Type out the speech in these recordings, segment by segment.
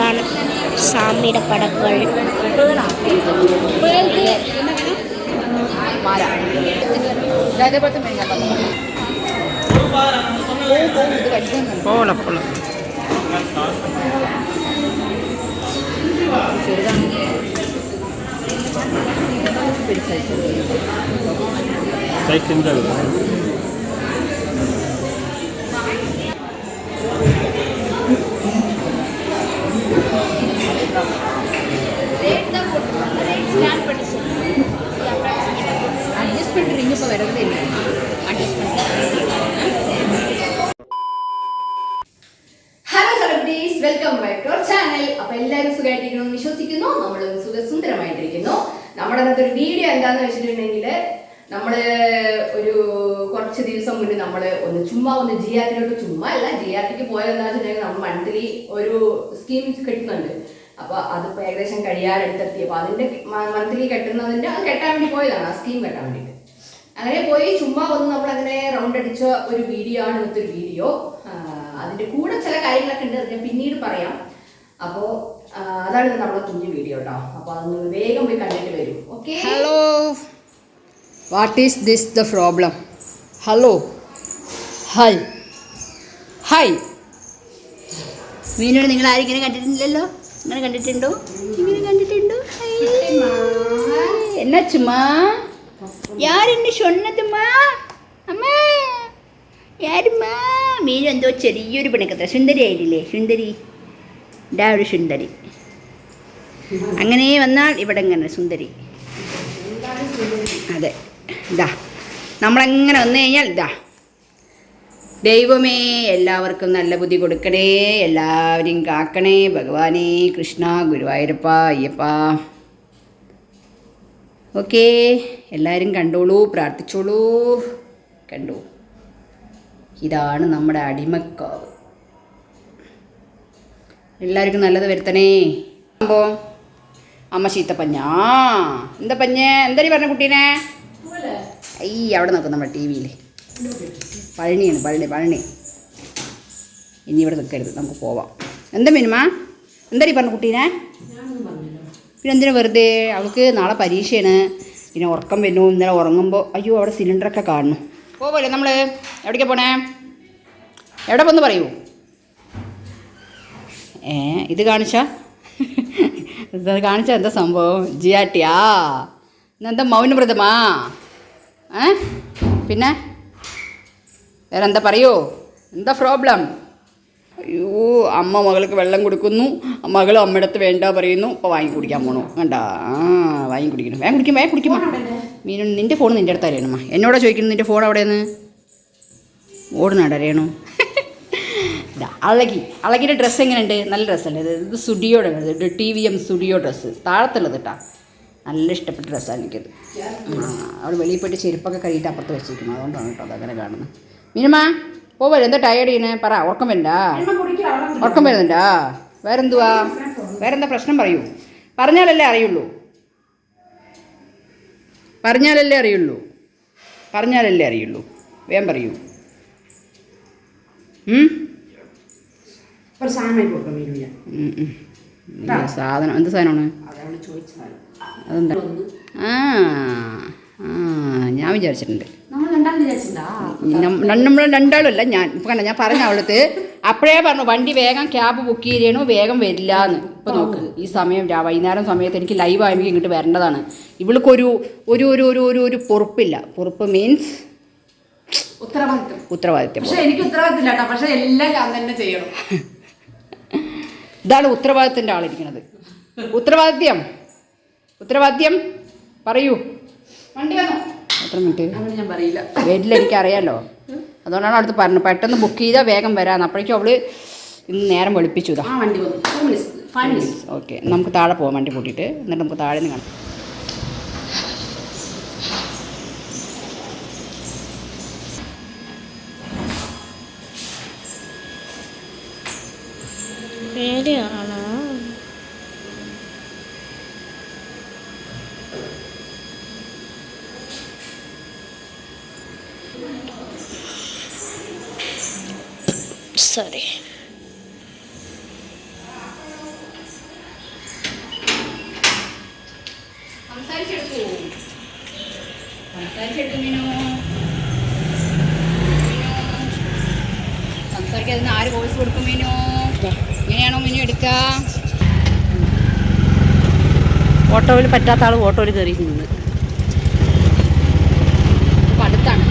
பிரதான சாமிட படங்கள். போல போல சைக்கிள் ഇപ്പോൾ വരുന്നതേ hello celebrities welcome back to our channel അപ്പൊ എല്ലാവരും സുഖമായിട്ടിരിക്കുന്നു വിശ്വസിക്കുന്നു. നമ്മൾ സുഖസുന്ദരമായിട്ടിരിക്കുന്നു. നമ്മുടെ അന്നത്തെ ഒരു വീഡിയോ എന്താന്ന് വെച്ചിട്ടുണ്ടെങ്കിൽ നമ്മൾ ഒരു കുറച്ച് ദിവസം മുന്നേ നമ്മൾ ഒന്ന് ചുമ്മാ ഒന്ന് ജി ആർ ടിയിലോട്ട് ചുമ്മാ അല്ല ജി ആർ ടിക്ക് പോയതെന്ന് വെച്ചിട്ടുണ്ടെങ്കിൽ നമ്മൾ മന്ത്ലി ഒരു സ്കീം കിട്ടുന്നുണ്ട്. അപ്പൊ അതിപ്പോ ഏകദേശം കഴിയാറെടുത്തെത്തി. അപ്പൊ അതിന്റെ മന്ത്ലി കെട്ടുന്നതിന്റെ അത് കെട്ടാൻ വേണ്ടി പോയതാണ് ആ സ്കീം കെട്ടാൻ വേണ്ടിയിട്ട് അങ്ങനെ പോയി ചുമ്മാ വന്ന് നമ്മൾ അങ്ങനെ റൗണ്ട് അടിച്ച ഒരു വീഡിയോ ആണ് ഇന്നത്തെ ഒരു വീഡിയോ അതിന്റെ കൂടെ ചില കാര്യങ്ങളൊക്കെ ഉണ്ട് അത് ഞാൻ പിന്നീട് പറയാം. അപ്പോ അതാണ് ഇന്ന് നമ്മുടെ കുഞ്ഞു വീഡിയോ കേട്ടോ അപ്പൊ അതൊന്ന് വേഗം പോയി കണ്ടിട്ട് വരും. Okay hello what is this the problem hello hi hi മീനോട് നിങ്ങൾ ആരും ഇങ്ങനെ കണ്ടിട്ടില്ലല്ലോ? ഇങ്ങനെ കണ്ടിട്ടുണ്ടോ? ഇങ്ങനെ കണ്ടിട്ടുണ്ടോ? എന്നാ ചുമ്മാ? யாருன்னு சொன்னதுமா അമ്മ யாரும்மா മീൻ എന്തോ ചെറിയൊരു പിണക്കത്ര സുന്ദരി ആയില്ലേ സുന്ദരി ഇതാ ഒരു സുന്ദരി അങ്ങനെ വന്നാൽ ഇവിടെ ഇങ്ങനെ സുന്ദരി അതെ ഇതാ നമ്മളങ്ങനെ വന്നു കഴിഞ്ഞാൽ ഇതാ ദൈവമേ എല്ലാവർക്കും നല്ല ബുദ്ധി കൊടുക്കണേ എല്ലാവരെയും കാക്കണേ ഭഗവാനേ കൃഷ്ണ ഗുരുവായൂരപ്പ അയ്യപ്പ ഓക്കേ എല്ലാവരും കണ്ടോളൂ പ്രാർത്ഥിച്ചോളൂ. കണ്ടു? ഇതാണ് നമ്മുടെ അടിമക്കാവ്. എല്ലാവർക്കും നല്ലത് വരുത്തണേ. അപ്പോ അമ്മ ചീത്തപ്പഞ്ഞ എന്താ പഞ്ഞേ? എന്താ പറഞ്ഞ കുട്ടീനെ? ഐ അവിടെ നോക്കും നമ്മുടെ ടി വിയിൽ പഴനിയാണ് പഴനി പഴനി. ഇനി ഇവിടെ നിൽക്കരുത് നമുക്ക് പോവാം. എന്താ മിനിമ? എന്താ പറഞ്ഞ കുട്ടീനെ? പിന്നെ എന്തിനാ വെറുതെ? അവൾക്ക് നാളെ പരീക്ഷയാണ്. പിന്നെ ഉറക്കം വരുന്നു ഇന്നലെ ഉറങ്ങുമ്പോൾ അയ്യോ അവിടെ സിലിണ്ടറൊക്കെ കാണുന്നു. പോവല്ലേ നമ്മൾ എവിടേക്കാ പോണേ? എവിടെ പോന്ന് പറയൂ? ഏ ഇത് കാണിച്ചാ? ഇത് കാണിച്ചാ എന്താ സംഭവം? ജിയാട്ടിയാ ഇന്നെന്താ മൗനവ്രതമാ ഏ പിന്നെ? വേറെ എന്താ പറയൂ? എന്താ പ്രോബ്ലം അയ്യോ അമ്മ മകൾക്ക് വെള്ളം കൊടുക്കുന്നു. മകൾ അമ്മയടുത്ത് വേണ്ട പറയുന്നു. അപ്പോൾ വാങ്ങി കുടിക്കാൻ പോണു. വേണ്ട ആ വാങ്ങി കുടിക്കണം വേഗം കുടിക്കും വേഗം കുടിക്കുമ്പോൾ മീനു നിന്റെ ഫോൺ നിന്റെ അടുത്ത് അറിയണമ്മ എന്നോടാ ചോദിക്കുന്നു നിന്റെ ഫോൺ അവിടെയെന്ന്? ഓടുന്നാട് അറിയണോ അളകി. അളകിന്റെ ഡ്രസ്സ് എങ്ങനെയുണ്ട്? നല്ല ഡ്രസ്സല്ലേ ഇത്? ഇത് സുഡിയോടെ ഇത് T V M studio dress താഴത്തുള്ളത് കേട്ടാ നല്ല ഇഷ്ടപ്പെട്ട ഡ്രസ്സാണ് എനിക്കത്. അവൾ വെളിയിൽ പോയിട്ട് ചെരുപ്പൊക്കെ കഴിയിട്ട് അപ്പുറത്ത് വെച്ചിരിക്കുന്നു. അതുകൊണ്ടാണ് കേട്ടോ അതങ്ങനെ കാണുന്നത്. മീനമ്മ പോവല്ലേ? എന്താ ടയേർഡ് ചെയ്യണേ പറ ഉറക്കം വരണ്ടാ ഉറക്കം വരുന്നുണ്ടാ? വേറെന്തുവാ? വേറെന്താ പ്രശ്നം പറയൂ. പറഞ്ഞാലല്ലേ അറിയുള്ളൂ. പറഞ്ഞാലല്ലേ അറിയുള്ളൂ. പറഞ്ഞാലല്ലേ അറിയുള്ളൂ. വേം പറയൂ. സാധനം. എന്ത് സാധനമാണ്? അതെന്താ? ആ ആ ഞാൻ വിചാരിച്ചിട്ടുണ്ട്. നമ്മൾ രണ്ടാളുമല്ല ഞാൻ ഇപ്പൊ കണ്ട ഞാൻ പറഞ്ഞ അവളത്ത് അപ്പോഴേ പറഞ്ഞു വണ്ടി വേഗം ക്യാബ് ബുക്ക് ചെയ്യണു വേഗം വരില്ല എന്ന് ഇപ്പം നോക്ക് ഈ സമയം വൈകുന്നേരം സമയത്ത് എനിക്ക് ലൈവ് ആയെങ്കിൽ ഇങ്ങോട്ട് വരേണ്ടതാണ്. ഇവൾക്കൊരു ഒരു ഒരു ഒരു ഒരു ഒരു പൊറുപ്പില്ല. പൊറുപ്പ് മീൻസ് ഉത്തരവാദിത്വം. പക്ഷെ എനിക്ക് ഉത്തരവാദിത്തം ഇല്ല കേട്ടോ. പക്ഷെ എല്ലാം ഞാൻ തന്നെ ചെയ്യണം. ഇതാണ് ഉത്തരവാദിത്തത്തിന്റെ ആളിരിക്കുന്നത്. ഉത്തരവാദിത്യം. ഉത്തരവാദിത്യം. പറയൂ. വണ്ടി വന്നു? എത്ര മിനിറ്റ് അങ്ങനെ ഞാൻ പറയില്ല. വരില്ല എനിക്കറിയാലോ. അതുകൊണ്ടാണ് അടുത്ത് പറഞ്ഞത്. പെട്ടെന്ന് ബുക്ക് ചെയ്താൽ വേഗം വരാമെന്ന് അപ്പോഴേക്കും അവൾ ഇന്ന് നേരം വെളുപ്പിച്ചു ഇതാ. ഓക്കെ നമുക്ക് താഴെ പോവാം വണ്ടി കൂട്ടിയിട്ട് എന്നിട്ട് നമുക്ക് താഴെ നിന്ന് കാണാം. പേടിയാണോ? സോറി. മീനോ? ഓട്ടോയിൽ പറ്റാത്ത ആൾ ഓട്ടോയിൽ കയറിയിട്ടുണ്ട് അപ്പോൾ അടുത്താണ്.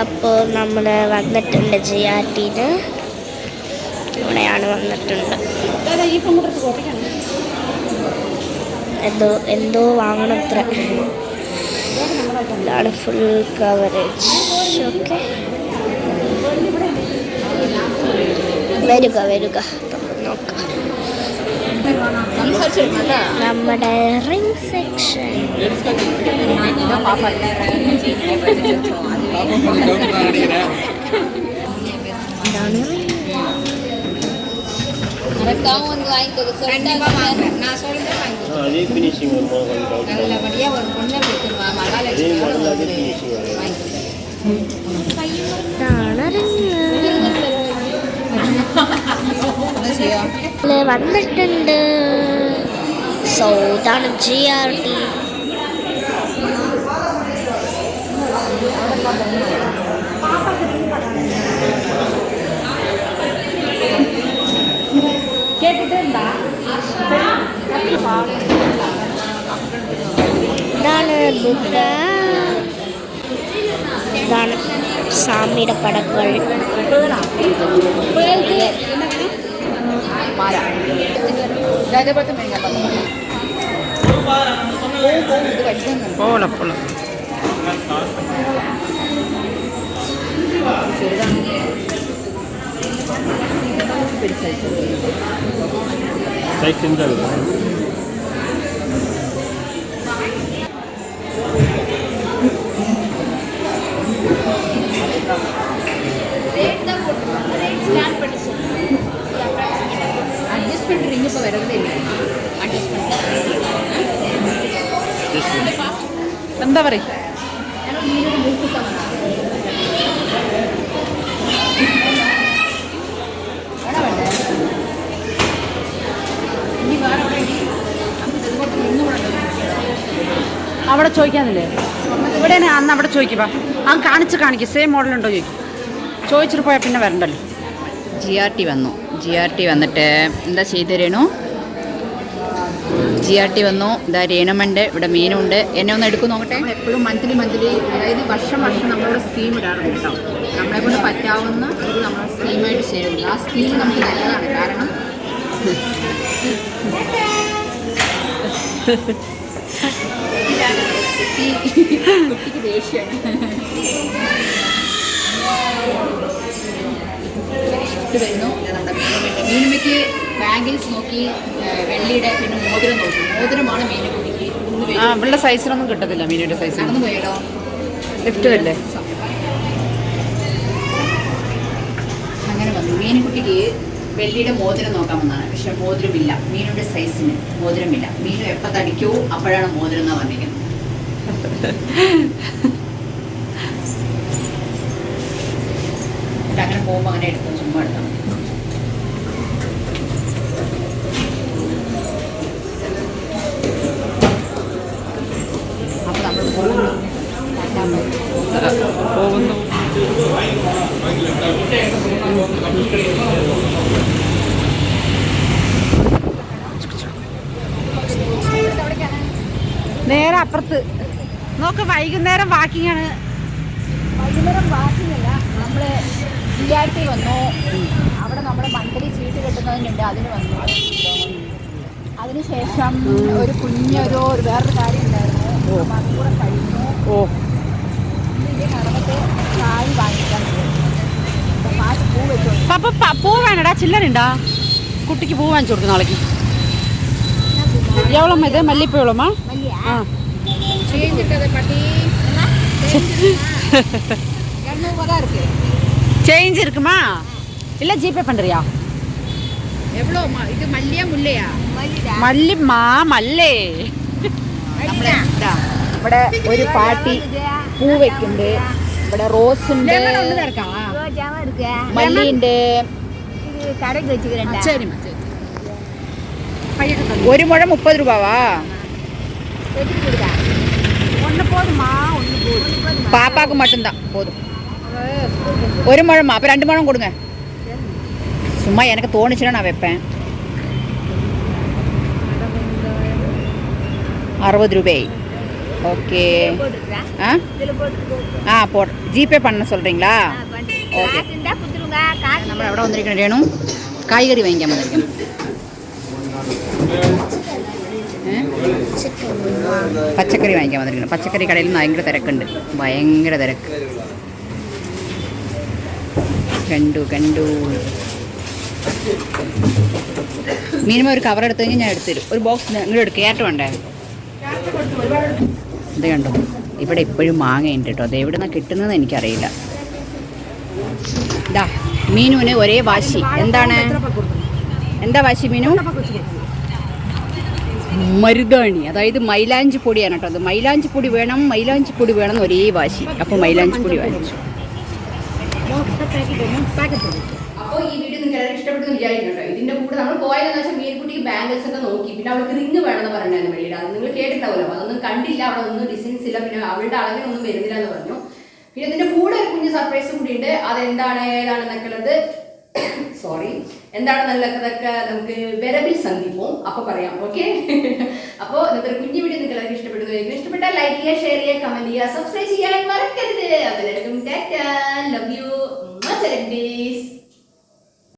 അപ്പോൾ നമ്മൾ വന്നിട്ടുണ്ട് ജി ആർ ടിയിൽ ഇവിടെയാണ് വന്നിട്ടുണ്ട്. എന്തോ എന്തോ എന്തോ വാങ്ങണത്ര. ഇതാണ് ഫുൾ കവറേജ് ഓക്കെ. വരിക വരിക. നമുക്ക് നോക്കാം. நம்ம ரிங் செக்ஷன் மறக்காம வந்து வாங்கிக்கோங்க சொல்லிட்டு நான் சொல்றேன் அதே நல்லபடியா ஒரு பொண்ணை செய்யும் വന്നിട്ടുണ്ട് സോ ഇതാണ് ജി ആർ ഡി ഇതാണ് ബുദ്ധ ഇതാണ് സാമിയുടെ പടങ്ങൾ മാല ഇതേപോലത്തെ മേടിക്കാം ഇത് കഴിക്കുന്നുണ്ട് ചെറുതാണ് Thank you. കൂടെ പറയുക അവിടെ ചോദിക്കാന്നില്ലേ ഇവിടെ അന്ന് അവിടെ ചോദിക്കുക ആ കാണിച്ച് കാണിക്കും. സെയിം മോഡൽ ഉണ്ടോ ചോദിക്കും. ചോദിച്ചിട്ട് പോയാൽ പിന്നെ വരണ്ടല്ലോ. ജി ആർ ടി വന്നു. ജി ആർ ടി വന്നിട്ട് എന്താ ചെയ്തു രേണു? ജി ആർ ടി വന്നു. ഇതാ രേണമുണ്ട്. ഇവിടെ മീനുണ്ട്. എന്നെ ഒന്ന് എടുക്കും നോക്കട്ടെ. എപ്പോഴും മന്ത്ലി മന്ത്ലി അതായത് വർഷം വർഷം നമ്മളിവിടെ സ്കീം ഇടാറുണ്ട് കേട്ടോ. നമ്മളെ കൊണ്ട് പറ്റാവുന്ന ഒരു നമ്മൾ സ്കീമായിട്ട് ചെയ്യുന്നുണ്ട്. ആ സ്കീം നമുക്ക് നല്ലതാണ്. കാരണം കുട്ടി- കുട്ടിക്ക് ദേഷ്യമാണ് ഇട്ട് വരുന്നു നമ്മുടെ മീനുമ്മയ്ക്ക് ബാങ്കിൽസ് നോക്കി വെള്ളിയുടെ പിന്നെ മോതിരം നോക്കി. മോതിരമാണ് മീനുക്കുട്ടിക്ക് ആ വരും ഇവളുടെ സൈസിനൊന്നും കിട്ടത്തില്ല മീനിയുടെ സൈസ് നടന്നു പോയാലോ ലിഫ്റ്റ് അല്ലേ? അങ്ങനെ വന്നു. മീനുകുട്ടിക്ക് വെള്ളിയുടെ മോതിരം നോക്കാമെന്നാണ് പക്ഷെ മോതിരമില്ല. മീനുടെ സൈസിന് മോതിരമില്ല. മീനു എപ്പോൾ തടിക്കോ അപ്പോഴാണ് മോതിരം എന്നാ പറഞ്ഞിരിക്കുന്നത് എന്നിട്ട് അങ്ങനെ പോകുമ്പോൾ അങ്ങനെ എടുത്തു ചുമ്മാ എടുക്കാം മതി. അപ്പോൾ നമ്മൾ പോകുന്നു. പോകുന്നു. നേരെ അപ്പുറത്ത്. നോക്ക് വൈകുന്നേരം വാക്കിങ്ങാണ്. ആണ് വൈകുന്നേരം വാക്കിങ്ങല്ല. നമ്മളെ ജി ആർ ടി വന്നു അവിടെ നമ്മുടെ മന്ത്ലി ചീട്ട് കിട്ടുന്നതിനുണ്ട് അതിന് വന്നു അതിനുശേഷം ഒരു കുഞ്ഞൊരു ഒരു വേറൊരു കാര്യം ഉണ്ടായിരുന്നു അപ്പം അതും കൂടെ കഴിഞ്ഞു ഓ ഇന്ന് ഇത് നടന്നിട്ട് ചായ വാങ്ങിക്കാൻ പാട്ട് പൂ വെച്ചു പപ്പ പ- പൂ വേണടാ ചില്ലറുണ്ടാ കുട്ടിക്ക് പൂ വാങ്ങിച്ചു കൊടുക്കും നാളേക്ക് എവളമ്മ ഇത് മല്ലിപ്പൂ എവളമ്മ ആ ചേഞ്ചിട്ടത് പട്ടി இரநூறுவா தான் இருக்கு சேஞ்ச் இருக்குமா இல்ல ஜிபே பண்றியா എവ്വളോ ഇത് മല്ലിയ മുല്ലയാ മല്ലിമാ മല്ലേ നമ്മളെ ഇതാ ഇവിടെ ഒരു പാട്ടി പൂ വെക്കുന്നുണ്ട് ഇവിടെ റോസ് ഉണ്ട് മല്ലിയുണ്ട് கடைக்கு வச்சுக்கிறேன்டா ശരി ഒരു മുഴം മുപ്പത് രൂപവാ ஒன்று போதுமா ஒன்று போதும் പാപ്പാക്ക് மட்டும்தான் போதும் ഒരു മുഴം அப்போ ரெண்டு முழம் கொடுங்க சும்மா எனக்கு தோணுச்சுன்னா நான் வைப்பேன் அறுபது ரூபாய் ஓகே ஆ ஆ போடு ஜிபே பண்ண சொல்கிறீங்களா ஓகே கொடுத்துருங்க காசு നമ്മൾ എവിടെ വന്നിരിക്കണം രേണു കായ്കറി വാങ്ങിക്കാൻ വന്നിരിക്കണം ഏ? പച്ചക്കറി വാങ്ങിക്കാൻ വന്നിരിക്കണം പച്ചക്കറി കടയിൽ ഭയങ്കര തിരക്കുണ്ട് ഭയങ്കര തിരക്ക് കണ്ടു കണ്ടു. മിനിമം ഒരു കവർ എടുത്തു കഴിഞ്ഞാൽ ഞാൻ എടുത്തുതരും ഒരു ബോക്സ് നിങ്ങൾ എടുക്കുക ഏറ്റവും ഉണ്ടേ ഇത് കണ്ടോ? ഇവിടെ ഇപ്പോഴും മാങ്ങയുണ്ട് കേട്ടോ അത് എവിടെ നിന്നാണ് കിട്ടുന്നത് എനിക്കറിയില്ല. ഇതാ മീനുവിന് ഒരേ വാശി. എന്താണ്? എന്താ വാശി മീനു? മരുതാണി അതായത് മൈലാഞ്ചി പൊടിയാണ് കേട്ടോ അത് മൈലാഞ്ചി പൊടി വേണം മൈലാഞ്ചി പൊടി വേണം ഒരേ വാശി. അപ്പോൾ മൈലാഞ്ചി പൊടി വാങ്ങിച്ചു. അപ്പോൾ ഈ വീഡിയോ നിങ്ങൾക്ക് എല്ലാവരും ഇഷ്ടപ്പെട്ടു വിചാരിക്കുന്നുണ്ടോ ഇതിന്റെ കൂടെ നമ്മൾ പോയതെന്ന് വെച്ചാൽ മീൻകുട്ടിക്ക് ബാംഗിൾസ് ഒക്കെ നോക്കി. പിന്നെ അവൾക്ക് റിങ് വേണമെന്ന് പറഞ്ഞായിരുന്നു വെളിയിൽ അത് നിങ്ങൾ കേട്ടിട്ടാവല്ലോ അതൊന്നും കണ്ടില്ല അവിടെ ഒന്നും ഡിസൈൻസ് ഇല്ല. പിന്നെ അവളുടെ അളവിനൊന്നും വരുന്നില്ല എന്ന് പറഞ്ഞു. പിന്നെ ഇതിന്റെ കൂടെ ഒരു കുഞ്ഞ് സർപ്രൈസ് കൂടി ഉണ്ട്. അതെന്താണ് ഏതാണെന്നൊക്കെ ഉള്ളത്. സോറി എന്താണ് എന്താണെന്നുള്ളതൊക്കെ നമുക്ക് വരവിൽ സന്ധിപ്പോ അപ്പൊ പറയാം. ഓക്കെ അപ്പോൾ ഇന്നത്തെ ഒരു കുഞ്ഞു വീഡിയോ നിങ്ങൾക്ക് എല്ലാവർക്കും ഇഷ്ടപ്പെട്ടു ഇഷ്ടപ്പെട്ടാൽ ലൈക്ക് ചെയ്യുക ഷെയർ ചെയ്യുക കമന്റ് ചെയ്യുക സബ്സ്ക്രൈബ് ചെയ്യാൻ മറക്കരുത്. അതിലെല്ലാവർക്കും ലവ് യു മച്ച്